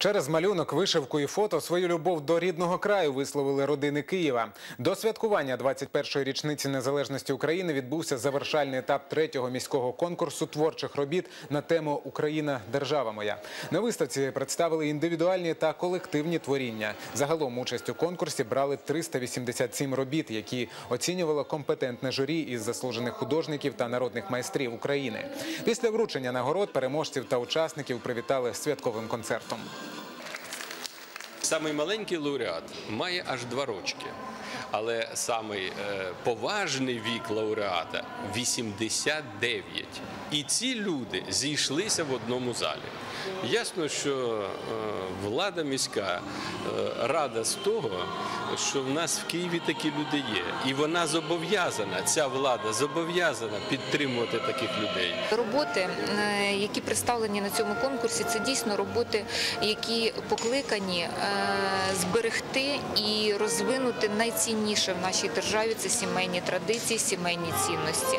Через малюнок, вишивку і фото свою любов до рідного краю висловили родини Києва. До святкування 21-ї річниці незалежності України відбувся завершальний етап третього міського конкурсу творчих робіт на тему Україна держава моя. На виставці представили індивідуальні та колективні творіння. Загалом участь у конкурсі брали 387 робіт, які оцінювало компетентне журі із заслужених художників та народних майстрів України. Після вручення нагород переможців та учасників привітали святковим концертом. Самий маленький лауреат має аж два рочки. Але самий е, поважний вік лауреата 89. І ці люди зійшлися в одному залі. Ясно, що е, влада міська е, рада з того, що в нас в Києві такі люди є. І вона зобов'язана, ця влада зобов'язана підтримувати таких людей. Роботи, які представлені на цьому конкурсі, це дійсно роботи, які покликані зберегти і розвинути найцінніше в нашій державі це сімейні традиції, сімейні цінності.